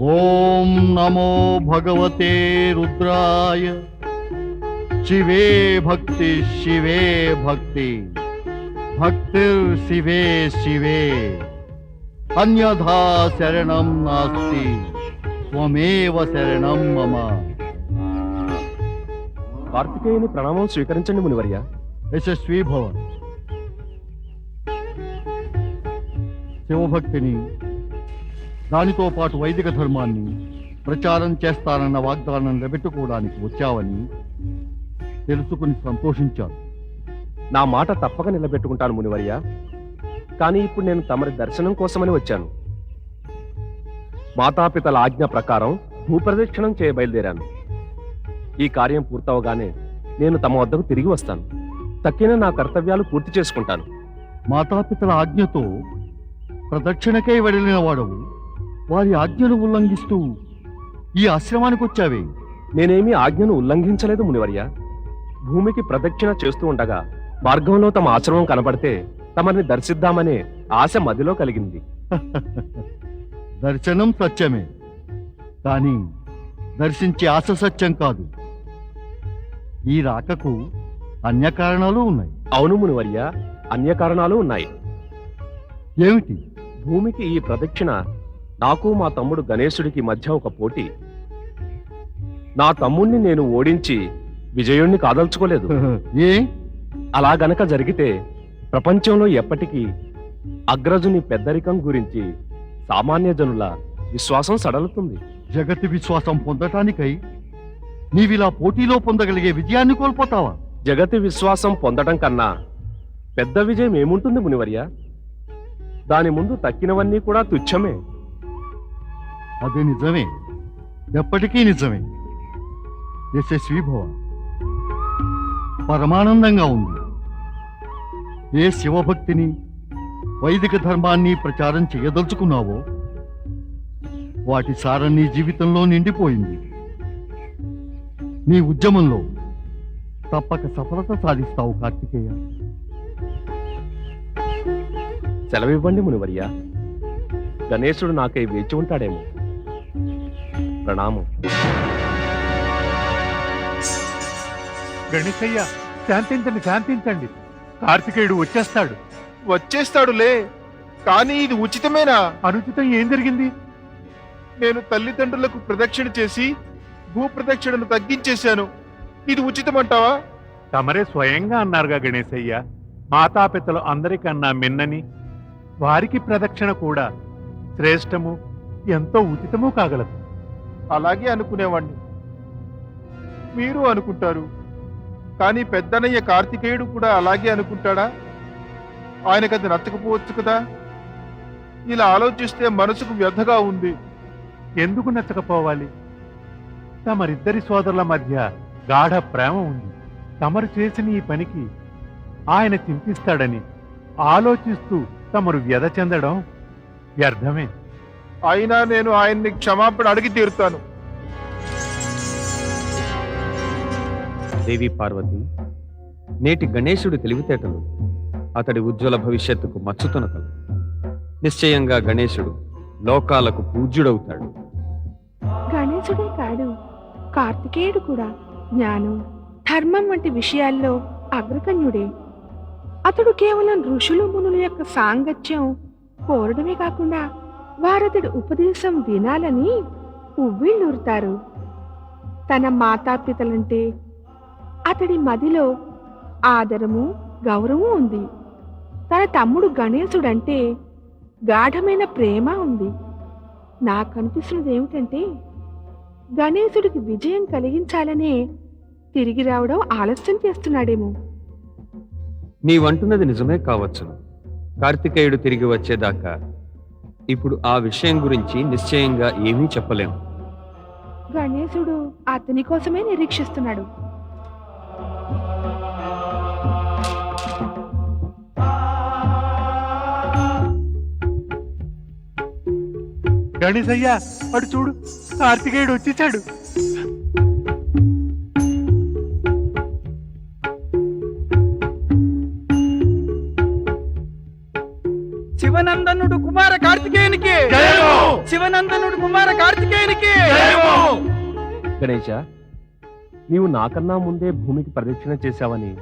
ఓం నమో భగవతే రుద్రాయ. శివే భక్తి శివే భక్తి. భక్తిర్ శివే శివే. అన్యథా శరణం నాస్తి. త్వమేవ శరణం మమ. కార్తికేయుని ప్రణామం స్వీకరించండి మునివర్య. యశస్వీ భవ శివభక్తిని దానితో పాటు వైదిక ధర్మాన్ని ప్రచారం చేస్తానన్న వాగ్దానం నిలబెట్టుకోవడానికి వచ్చావని తెలుసుకుని సంతోషించాను. నా మాట తప్పక నిలబెట్టుకుంటాను మునివర్య. కానీ ఇప్పుడు నేను తమరి దర్శనం కోసమని వచ్చాను. మాతాపితల ఆజ్ఞ ప్రకారం భూప్రదక్షిణం చేయ బయలుదేరాను. ఈ కార్యం పూర్తవగానే నేను తమ వద్దకు తిరిగి వస్తాను. తక్కిన నా కర్తవ్యాలు పూర్తి చేసుకుంటాను. మాతాపితల ఆజ్ఞతో ప్రదక్షిణకై వెళ్ళిన వాడవు. వారి ఆజ్ఞను ఉల్లంఘిస్తూ. ఈ ఆశ్రమానికి వచ్చావే. నేనేమీ ఆజ్ఞను ఉల్లంఘించలేదు మునివర్య. భూమికి ప్రదక్షిణ చేస్తూ ఉండగా మార్గంలో తమ ఆశ్రమం కనబడితే తమని దర్శిద్దామనే ఆశ మదిలో కలిగింది. దర్శనం సత్యమే. కానీ దర్శించే ఆశ సత్యం కాదు. ఈ రాకకు అన్య కారణాలు ఉన్నాయి. అవును మునివర్య అన్య కారణాలు ఉన్నాయి. ఏమిటి? భూమికి ఈ ప్రదక్షిణ నాకు మా తమ్ముడు గణేశుడికి మధ్య ఒక పోటీ. నా తమ్ముణ్ణి నేను ఓడించి విజయుణ్ణి కాదలుచుకోలేదు. ఏ? అలా గనక జరిగితే ప్రపంచంలో ఎప్పటికీ అగ్రజుని పెద్దరికం గురించి సామాన్య జనుల విశ్వాసం సడలుతుంది. జగతి విశ్వాసం పొందటానికై నీవిలా పోటీలో పొందగలిగే విజయాన్ని కోల్పోతావా? జగతి విశ్వాసం పొందడం కన్నా పెద్ద విజయం ఏముంటుంది మునివర్య? దాని ముందు తక్కినవన్నీ కూడా తుచ్చమే. అది నిజమే. ఎప్పటికీ నిజమే. యశస్వి భవ. పరమానందంగా ఉంది. ఏ శివభక్తిని వైదిక ధర్మాన్ని ప్రచారం చేయదలుచుకున్నావో వాటి సారం నీ జీవితంలో నిండిపోయింది. నీ ఉద్యమంలో తప్పక సఫలత సాధిస్తావు కార్తికేయ. సెలవివ్వండి మునివర్య. గణేశుడు నాకై వేచి ఉంటాడేమో. ప్రణామం. గణేశయ్య శాంతించండి శాంతించండి. కార్తికేయుడు వచ్చేస్తాడు. వచ్చేస్తాడులే కానీ ఇది ఉచితమేనా? అనుచితం ఏం జరిగింది? నేను తల్లిదండ్రులకు ప్రదక్షిణ చేసి భూ ప్రదక్షిణను తగ్గించేశాను. ఇది ఉచితమంటావా? తమరే స్వయంగా అన్నారుగా గణేశయ్య. మాతాపితలు అందరికన్నా మిన్నని. వారికి ప్రదక్షిణ కూడా శ్రేష్టము ఎంతో ఉచితము కాగలదు. అలాగే అనుకునేవాణ్ణి. మీరు అనుకుంటారు. కానీ పెద్దనయ్య కార్తికేయుడు కూడా అలాగే అనుకుంటాడా? ఆయనకు అది నచ్చకపోవచ్చు కదా? ఇలా ఆలోచిస్తే మనసుకు వ్యధగా ఉంది. ఎందుకు నచ్చకపోవాలి? తమరిద్దరి సోదరుల మధ్య గాఢ ప్రేమ ఉంది. తమరు చేసిన ఈ పనికి ఆయన చింతిస్తాడని ఆలోచిస్తూ తమరు వ్యధ చెందడం వ్యర్థమే. అయినా నేను ఆయన్ని క్షమాపణ అడిగి తీరుతాను. దేవి పార్వతి నేటి గణేశుడి తెలివితేటలు అతడి ఉజ్వల భవిష్యత్తుకు మచ్చుతునకలు. నిశ్చయంగా గణేశుడు లోకాలకు పూజ్యుడవుతాడు. గణేశుడే కాడు కార్తికేయుడు కూడా జ్ఞానం ధర్మం వంటి విషయాల్లో అగ్రగణ్యుడే. అతడు కేవలం ఋషులు మునుల యొక్క సాంగత్యం కోరడమే కాకుండా వారతడి ఉపదేశం వినాలని ఉవ్విళ్ళూరుతారు. తన మాతాపితలంటే అతడి మదిలో ఆదరము గౌరవం ఉంది. తన తమ్ముడు గణేశుడంటే గాఢమైన ప్రేమ ఉంది. నాకు అనిపిస్తున్నది ఏమిటంటే గణేశుడికి విజయం కలిగించాలనే తిరిగి రావడం ఆలస్యం చేస్తున్నాడేమో. నీవంటున్నది నిజమే కావచ్చును. కార్తికేయుడు తిరిగి వచ్చేదాకా ఇప్పుడు ఆ విషయం గురించి నిశ్చయంగా ఏమీ చెప్పలేం. గణేశుడు అతని కోసమే నిరీక్షిస్తున్నాడు. గణేశయ్య అటు చూడు కార్తికేయుడు వచ్చేసాడు. శివ శివనందనుడు కుమార కార్తికేయునికి. శివనందనుడు కుమార కార్తికేయునికి. గణేష నీవు నాకన్నా ముందే భూమికి ప్రదక్షిణ చేశావని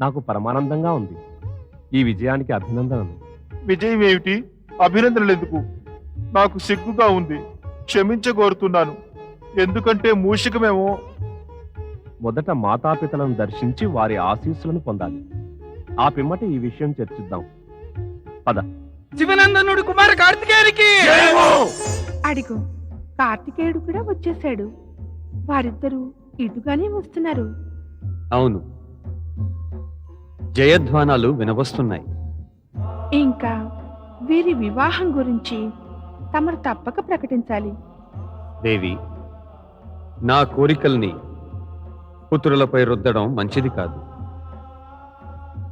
నాకు పరమానందంగా ఉంది. ఈ విజయానికి అభినందనలు. విజయం ఏమిటి? అభినందనలు ఎందుకు? నాకు సిగ్గుగా ఉంది. క్షమించగోరుతున్నాను. ఎందుకంటే మూషికమేమో? మొదట మాతాపితలను దర్శించి వారి ఆశీస్సులను పొందాలి. ఆ పిమ్మట ఈ విషయం చర్చిద్దాం. శివనందనుడు కుమార కార్తికేయునికి! అడిగో. కార్తికేయుడు కూడా వచ్చేశాడు. వారిద్దరూ ఇటుగానే వస్తున్నారు. అవును. జయధ్వానాలు వినవస్తున్నాయి. ఇంకా వీరి వివాహం గురించి తమరు తప్పక ప్రకటించాలి. దేవి నా కోరికల్ని పుత్రులపై రుద్దడం మంచిది కాదు.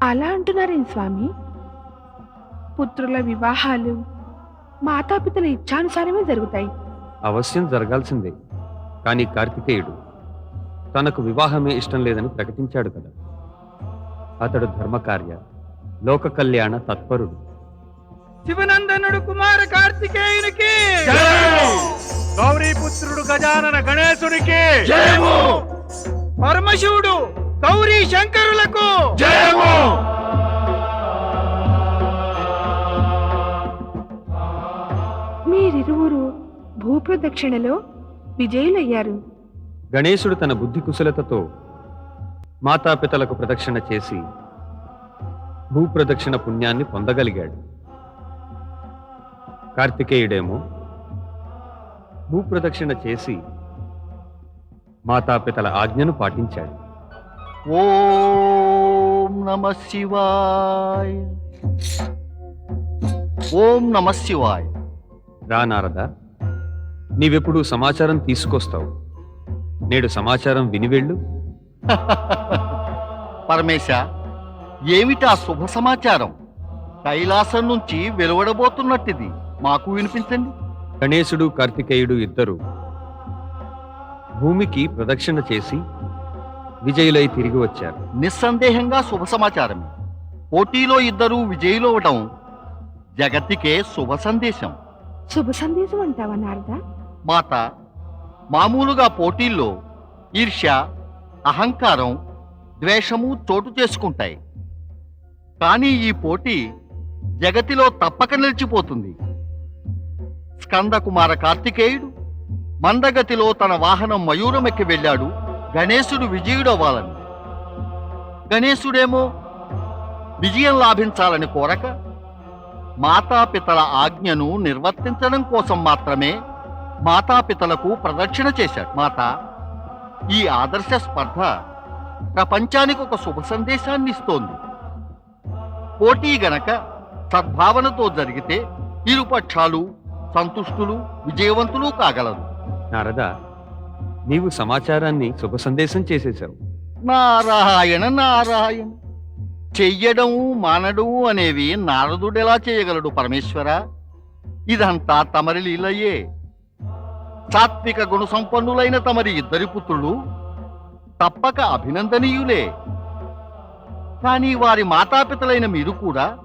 అలా అంటున్నారేం స్వామి? పుత్రుల వివాహాలు మాతాపితల ఇచ్ఛానుసారమే జరుగుతాయి. అవశ్యం జరగాల్సిందే. కానీ కార్తికేయుడు తనకు వివాహమే ఇష్టం లేదని ప్రకటించాడు కదా. అతడు ధర్మకార్య లోక కళ్యాణ తత్పరుడు. శివనందనుడు కుమార కార్తికేయునికి గౌరీపుత్రుడు గజానన గణేశునికి పరమశివుడు గౌరీ శంకరులకు మీరిరువురు భూప్రదక్షిణలో విజయులయ్యారు. గణేశుడు తన బుద్ధి కుశలతతో మాతాపితలకు ప్రదక్షిణ చేసి భూప్రదక్షిణ పుణ్యాన్ని పొందగలిగాడు. కార్తికేయుడేమో భూప్రదక్షిణ చేసి మాతాపితల ఆజ్ఞను పాటించాడు. ఓం నమ శివాయ. ఓం నమ శివాయ. రా నారద. నీవెప్పుడు సమాచారం తీసుకొస్తావు? నేడు సమాచారం విని వెళ్ళు. పరమేశ ఏమిటా శుభ సమాచారం? కైలాసం నుంచి వెలువడబోతున్నట్టిది. మాకు వినిపించండి. గణేశుడు కార్తికేయుడు ఇద్దరు భూమికి ప్రదక్షిణ చేసి విజయులై తిరిగి వచ్చారు. నిస్సందేహంగా శుభ సమాచారమే. పోటీలో ఇద్దరు విజయులు అవటం జగత్తికే శుభ సందేశం. శుభ సందేశం అంటావా మాత మామూలుగా పోటీల్లో ఈర్ష్య అహంకారం ద్వేషము చోటు చేసుకుంటాయి. కానీ ఈ పోటీ జగతిలో తప్పక నిలిచిపోతుంది. స్కందకుమార కార్తికేయుడు మందగతిలో తన వాహనం మయూరం ఎక్కి వెళ్ళాడు. గణేశుడు విజయుడవ్వాలని. గణేశుడేమో విజయం లాభించాలని కోరక మాతాపితల ఆజ్ఞను నిర్వర్తించడం కోసం మాత్రమే మాతాపితలకు ప్రదక్షిణ చేశాడు. మాత ఈ ఆదర్శ స్పర్ధ ప్రపంచానికి ఒక శుభ సందేశాన్ని ఇస్తోంది. పోటీ గనక సద్భావనతో జరిగితే ఇరుపక్షాలు సంతుష్టులు విజయవంతులు కాగలరు. నారద నీవు సమాచారాన్ని శుభ సందేశం చేసేశావు. నారాయణ నారాయణ. చెయ్యడం మానడం అనేవి నారదుడెలా చేయగలడు పరమేశ్వర? ఇదంతా తమరి లీలయ్యే సాత్విక గుణ సంపన్నులైన తమరి ఇద్దరి పుత్రులు తప్పక అభినందనీయులే. కానీ వారి మాతాపితలైన మీరు కూడా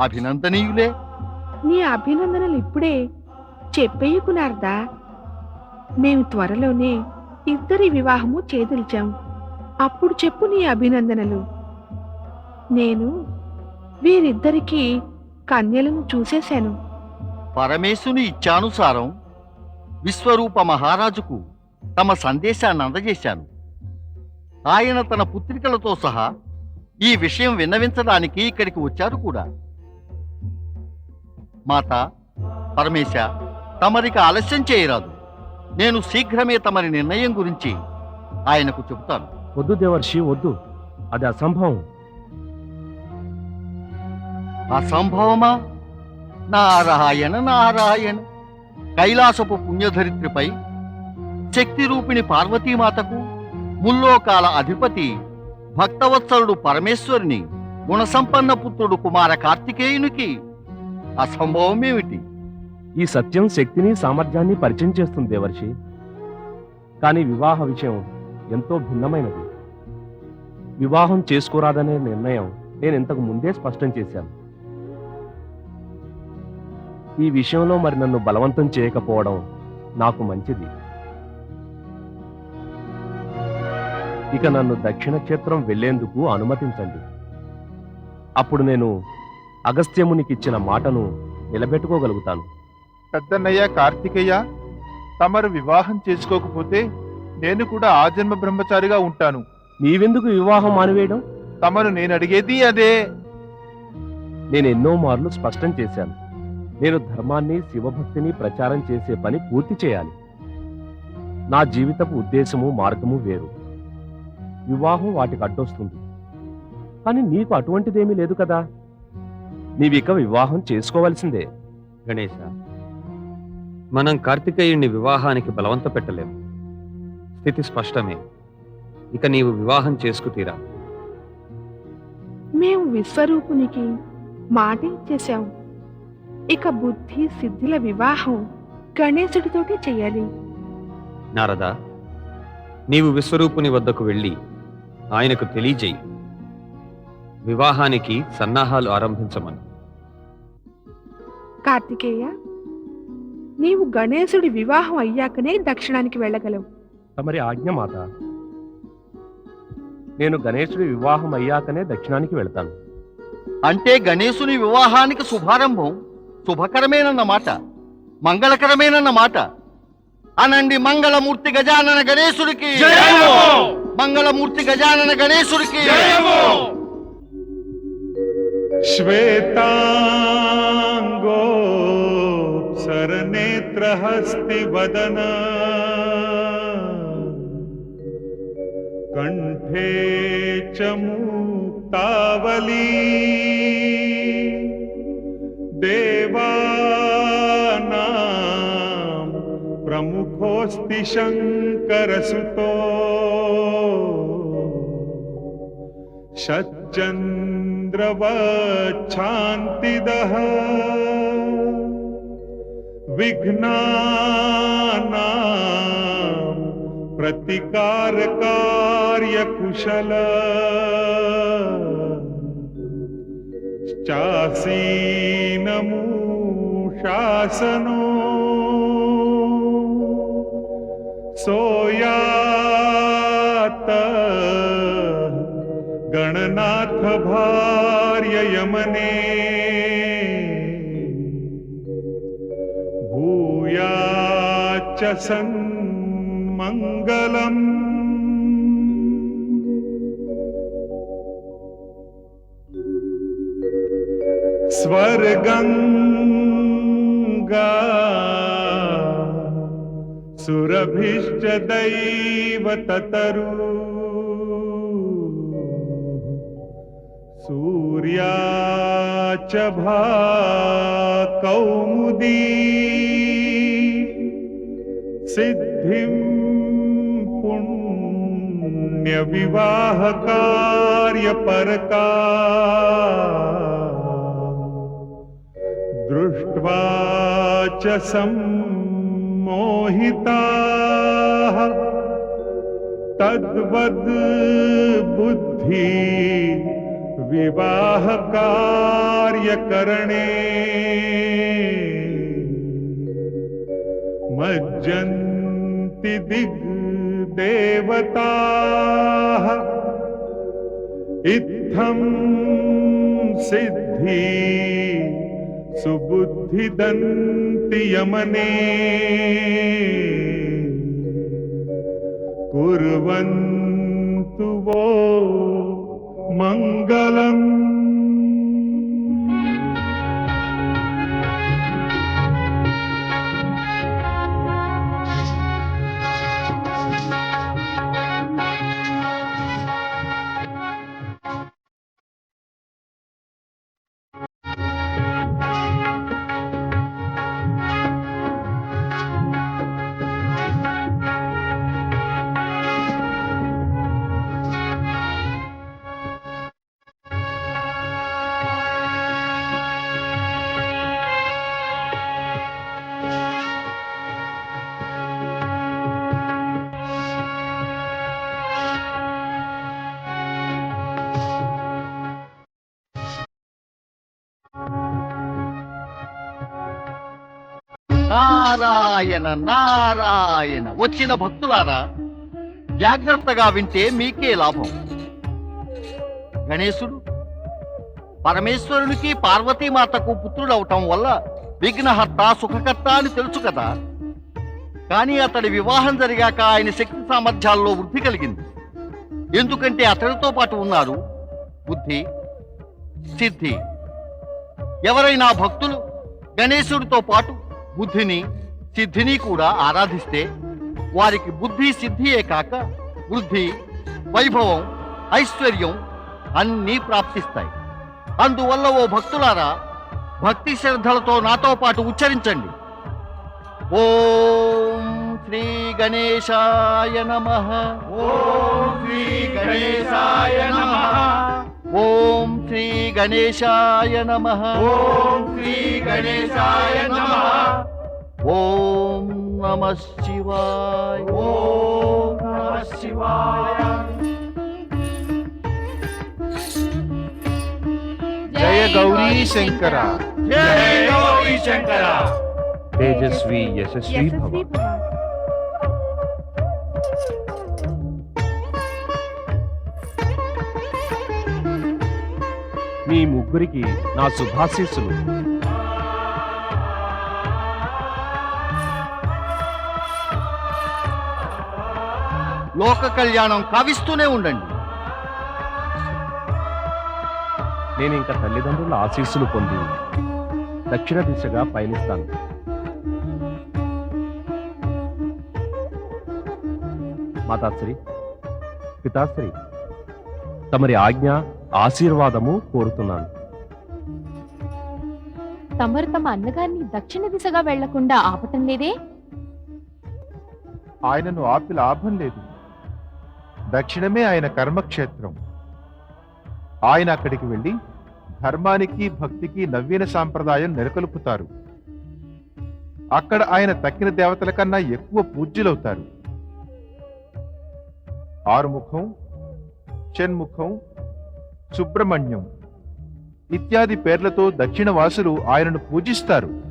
అభినందనీయులే. నీ అభినందనలు ఇప్పుడే చెప్పేయకు మేము త్వరలోనే ఇద్దరి వివాహము చేదిల్చాం. అప్పుడు చెప్పు నీ అభినందనలు. నేను వీరిద్దరికీ కన్యలను చూసేశాను. పరమేశుని ఇచ్చానుసారం విశ్వరూప మహారాజుకు తమ సందేశాన్ని అందజేశాను. ఆయన తన పుత్రికలతో సహా ఈ విషయం విన్నవించడానికి ఇక్కడికి వచ్చారు కూడా. మాత పరమేశ తమరికి ఆలస్యం చేయరాదు. నేను శీఘ్రమే తమరి నిర్ణయం గురించి ఆయనకు చెబుతాను. వద్దు దేవర్షి వద్దు. అది అసంభవం. అసంభవమా నారాయణ నారాయణ. కైలాసపు పుణ్యధరిత్రిపై శక్తి రూపిణి పార్వతీమాతకు ముల్లోకాల అధిపతి భక్తవత్సరుడు పరమేశ్వరుని గుణసంపన్న పుత్రుడు కుమార కార్తికేయునికి అసంభవమేమిటి ఈ సత్యం శక్తిని సామర్థ్యాన్ని పరిచయం చేస్తుంది దేవర్షి. కానీ వివాహ విషయం ఎంతో భిన్నమైనది. వివాహం చేసుకోరాదనే నిర్ణయం నేను ఇంతకు ముందే స్పష్టం చేశాను. ఈ విషయంలో మరి నన్ను బలవంతం చేయకపోవడం నాకు మంచిది. ఇక నన్ను దక్షిణ క్షేత్రం వెళ్ళేందుకు అనుమతించండి. అప్పుడు నేను అగస్త్యమునికిచ్చిన మాటను నిలబెట్టుకోగలుగుతాను. పెద్దన్నయ్య కార్తికేయ తమరు వివాహం చేసుకోకపోతే నేను కూడా ఆజన్మ బ్రహ్మచారిగా ఉంటాను. నీవెందుకు వివాహం మానివేయడం? తమరు నేను అడిగేది అదే. నేను ఎన్నో మార్లు స్పష్టం చేశాను. నేను ధర్మాన్ని శివభక్తిని ప్రచారం చేసే పని పూర్తి చేయాలి. నా జీవితపు ఉద్దేశము మార్గము వేరు. వివాహం వాటికి అడ్డొస్తుంది. కానీ నీకు అటువంటిదేమీ లేదు కదా? నీవిక వివాహం చేసుకోవలసిందే. గణేశ మనం కార్తికేయుణ్ణి వివాహానికి బలవంత పెట్టలేం స్థితి స్పష్టమే. ఇక నీవు వివాహం చేసుకుతీరా. మేము విశ్వరూపునికి మాట ఇచ్చేశాం ఇక బుద్ధి సిద్ధిల వివాహం గణేశుడితోటే చెయ్యాలి. నారదా నీవు విశ్వరూపుని వద్దకు వెళ్ళి ఆయనకు తెలియజేయి. వివాహానికి సన్నాహాలు ఆరంభించమని. కార్తికేయ నీవు గణేశుడి వివాహం అయ్యాకనే దక్షిణానికి వెళ్ళగలవు. తమరి ఆజ్ఞ మాత నేను గణేశుడి వివాహం అయ్యాకనే దక్షిణానికి వెళ్తాను. అంటే గణేశుని వివాహానికి శుభారంభం శుభకరమేనన్న మాట మంగళకరమేనన్న మాట. అనండి మంగళమూర్తి గజానన గణేశుడికి. మంగళమూర్తి గజానన గణేశుడికి. శ్వేతాంగో సరనేత్రహస్తి వదన కంఠే చ మూక్తావళీ. मुखोस्ति शंकर सुतो सच्चंद्र वांतिद विघ्ना प्रतिकार कार्य कुशल चासी नमू शासनों सोयात। गणनाथ भार्य यमने। भूयाच्च सन्मङ्गलम्। स्वर्गङ्गा सुरभिश्च दैव ततरु सूर्या च भाकौमुदी सिद्धिं पुण्यविवाहकार्यपरका। दृष्ट्वा च सम्मोहिताः तद्वद् बुद्धि विवाहकार्यकरणे। मज्जन्ति दिग्देवताः। इत्थं सिद्धि सुबुद्धिदन्ति यमने कुर्वन्तु वो मङ्गलम् నారాయణ నారాయణ. వచ్చిన భక్తులారా జాగ్రత్తగా వింటే మీకే లాభం. గణేశుడు పరమేశ్వరునికి పార్వతీమాతకు పుత్రుడవటం వల్ల విఘ్నహర్త సుఖకర్త అని తెలుసు కదా. కానీ అతడి వివాహం జరిగాక ఆయన శక్తి సామర్థ్యాల్లో వృద్ధి కలిగింది. ఎందుకంటే అతడితో పాటు ఉన్నారు బుద్ధి సిద్ధి. ఎవరైనా భక్తులు గణేశుడితో పాటు బుద్ధిని సిద్ధిని కూడా ఆరాధిస్తే వారికి బుద్ధి సిద్ధియే కాక వృద్ధి వైభవం ఐశ్వర్యం అన్నీ ప్రాప్తిస్తాయి. అందువల్ల ఓ భక్తులారా భక్తి శ్రద్ధలతో నాతో పాటు ఉచ్చరించండి. ఓం శ్రీ గణేశాయ నమ. ఓం శ్రీ గణేశాయ నమ. ఓం శ్రీ గణేశాయ నమ ఓం శ్రీ గణేశాయ నమ ఓం నమ శివాయ ఓం నమ శివాయ జయ గౌరీ శంకర జై గౌరీ శంకర తేజస్వి యశస్వి భవ మీ ముగ్గురికి నా శుభాశీస్సులు. లోక కళ్యాణం కావిస్తూనే ఉండండి. నేను ఇంకా తల్లిదండ్రుల ఆశీస్సులు పొంది దక్షిణ దిశగా పయనిస్తాను. మాతాశ్రీ పితాశ్రీ తమరి ఆజ్ఞ ఆశీర్వాదము కోరుతున్నాను. తమరు తమ అన్నగారిని దక్షిణ దిశగా వెళ్ళకుండా ఆపటం లేదే? ఆయనను ఆపి లాభం లేదు. దక్షిణమే ఆయన కర్మక్షేత్రం. ఆయన అక్కడికి వెళ్ళి ధర్మానికి భక్తికి నవీన సాంప్రదాయం నెలకొల్పుతారు. అక్కడ ఆయన తక్కిన దేవతల కన్నా ఎక్కువ పూజ్యులవుతారు. ఆరుముఖం షణ్ముఖం సుబ్రహ్మణ్యం. ఇత్యాది పేర్లతో దక్షిణ వాసులు ఆయనను పూజిస్తారు.